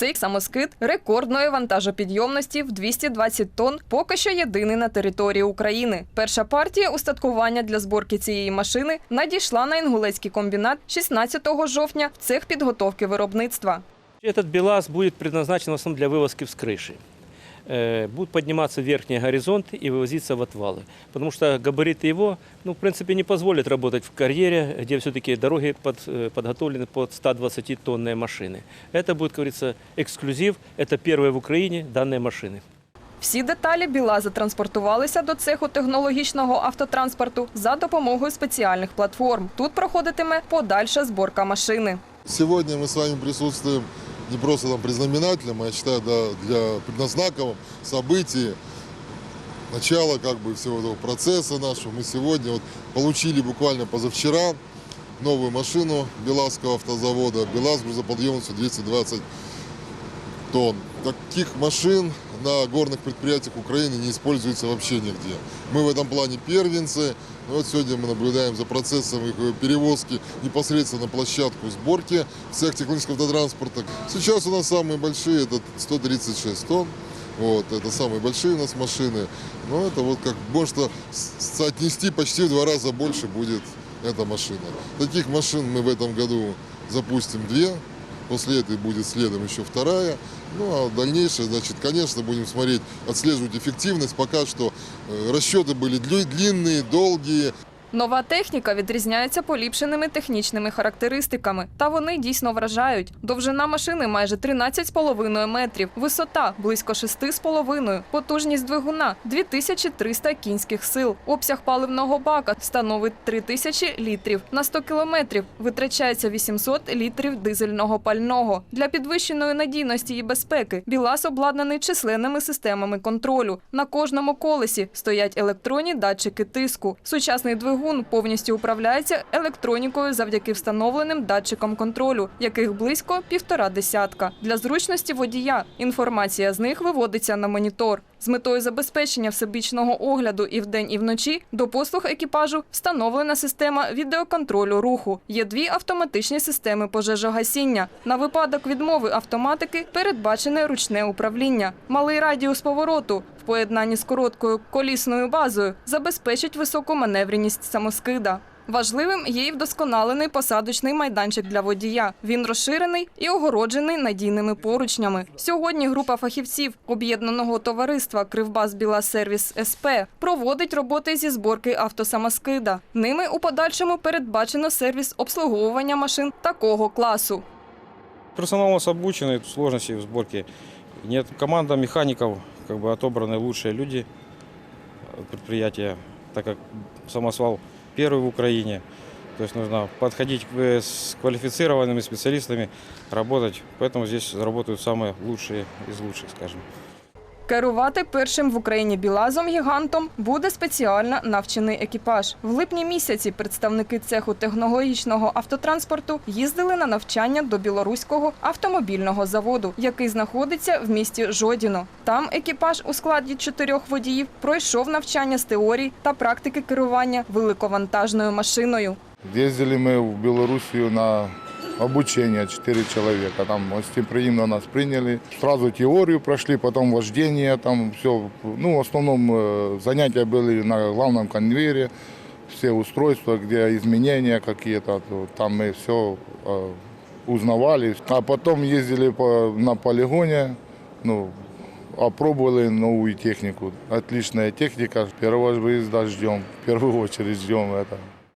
Цей самоскид рекордної вантажопідйомності в 220 тонн поки що єдиний на території України. Перша партія устаткування для зборки цієї машини надійшла на Інгулецький комбінат 16 жовтня в цех підготовки виробництва. Этот БелАЗ будет предназначен в основном для вывозки с крыши. Э, Будут подниматься в верхние горизонты и вывозиться в отвалы. Потому что габариты его, ну, в принципе, не позволят работать в карьере, где все-таки дороги под, э, подготовлены под 120-тонные машины. Это будет, как говорится, эксклюзив. Это первые в Украине данные машины. Всі деталі БілАЗа транспортувалися до цеху технологічного автотранспорту за допомогою спеціальних платформ. Тут проходитиме подальша зборка машини. Сегодня мы с вами присутствуем не просто там признаменателем, а я считаю, да, для предназнаковым событий, начала как бы всего этого процесса нашего. Мы сегодня вот получили буквально позавчера новую машину Белазского автозавода, БелАЗ грузоподъемностью 220 тонн. Таких машин на горных предприятиях Украины не используется вообще нигде. Мы в этом плане первенцы. И вот сегодня мы наблюдаем за процессом их перевозки непосредственно на площадку сборки всех технологического автотранспорта. Сейчас у нас самые большие, это 136 тонн. Вот, это самые большие у нас машины. Но это вот как можно соотнести почти в два раза больше будет эта машина. Таких машин мы в этом году запустим две. После этой будет следом еще вторая. Ну а дальнейшее, значит, конечно, будем смотреть, отслеживать эффективность. Пока что э, расчеты были дли- длинные, долгие. Нова техніка відрізняється поліпшеними технічними характеристиками, та вони дійсно вражають. Довжина машини майже 13,5 метрів, висота близько 6,5, потужність двигуна 2300 кінських сил. Обсяг паливного бака становить 3000 літрів. На 100 кілометрів витрачається 800 літрів дизельного пального. Для підвищеної надійності і безпеки БілАЗ обладнаний численними системами контролю. На кожному колесі стоять електронні датчики тиску. Сучасний двигун повністю управляється електронікою завдяки встановленим датчикам контролю, яких близько півтора десятка. Для зручності водія інформація з них виводиться на монітор. З метою забезпечення всебічного огляду і вдень, і вночі до послуг екіпажу встановлена система відеоконтролю руху. Є дві автоматичні системи пожежогасіння. На випадок відмови автоматики передбачене ручне управління. Малий радіус повороту в поєднанні з короткою колісною базою забезпечить високу маневреність самоскида. Важливим є й вдосконалений посадочний майданчик для водія. Він розширений і огороджений надійними поручнями. Сьогодні група фахівців об'єднаного товариства Кривбас Біла Сервіс СП проводить роботи зі зборки автосамоскида. Ними у подальшому передбачено сервіс обслуговування машин такого класу. Персонал у нас обученный, сложностей в сборке нет. Команда механиков, как бы отобраны лучшие люди э, предприятия, так как самосвал первый в Украине. То есть нужно подходить э, с квалифицированными специалистами, работать. Поэтому здесь работают самые лучшие из лучших, скажем. Керувати першим в Україні білазом гігантом буде спеціально навчений екіпаж. В липні місяці представники цеху технологічного автотранспорту їздили на навчання до білоруського автомобільного заводу, який знаходиться в місті Жодіно. Там екіпаж у складі чотирьох водіїв пройшов навчання з теорії та практики керування великовантажною машиною. Ездили мы в Белоруссию на обучение, 4 человека. Там гостеприимно нас приняли. Сразу теорию прошли, потом вождение, там все. Ну, в основном э, занятия были на главном конвейере. Все устройства, где изменения какие-то, то там мы все узнавали. А потом ездили по, на полигоне, ну, опробовали новую технику. Отличная техника. Первого выезда ждем, в первую очередь ждем это.